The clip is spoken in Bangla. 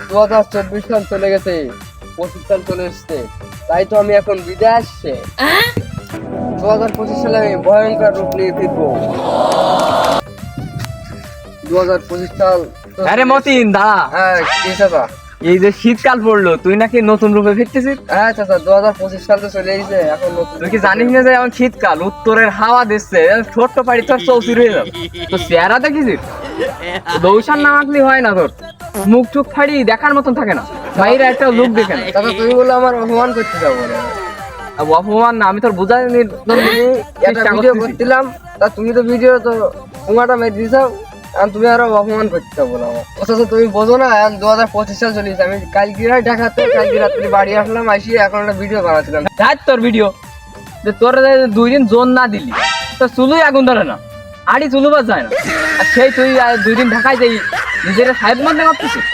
দু হাজার চব্বিশ সাল চলে গেছে পঁচিশ সাল চলে এসছে। তাই তো আমি এখন বিদায় আসছে। দু হাজার পঁচিশ সালে আমি ভয়ঙ্কর রূপ নিয়ে ফিরবো। দু হাজার পঁচিশ সাল আরে মতিন দাঁড়া। হ্যাঁ কি চাচা? এই যে শীতকাল পড়ল তুই নাকি নতুন রূপে ফিরতেছিস? হ্যাঁ চাচা দু হাজার পঁচিশ সাল তো চলে এসেছে এখন নতুন তুই কি জানিস না যে এখন শীতকাল? উত্তরের হাওয়া দিচ্ছে ছোট্ট পাড়ি তোর চৌচির হয়ে যাবে। তো চেহারা দেখিস? দৌসান না আঁকলি হয় না তোর। মুখ টুক ফাড়ি দেখার মতন থাকে না। বাইরে একটা লুক দেখে না। চাচা তুমি বললে আমার অপমান করতে যাব না অপমান না আমি তোর বোঝাই ভিডিও করছিলাম তা তুমি তো ভিডিও তো পুঙ্গাটা মেরে দিয়েছ আর তুমি আরও অপমান করতে যাব না অথচ তুমি বোঝো না দু হাজার পঁচিশ সাল আমি কালকে রাত দেখাতে কালকে রাত্রে বাড়ি আসলাম আসি এখন একটা ভিডিও বানাচ্ছিলাম। দেখ তোর ভিডিও যে তোর দুই দিন জোন না দিলি তো চুলুই আগুন ধরে না। আড়ি চুলুবার যায় না। আর সেই তুই দুই দিন ঢাকায় যাই নিজের সাহেব মধ্যে ভাবতেছিস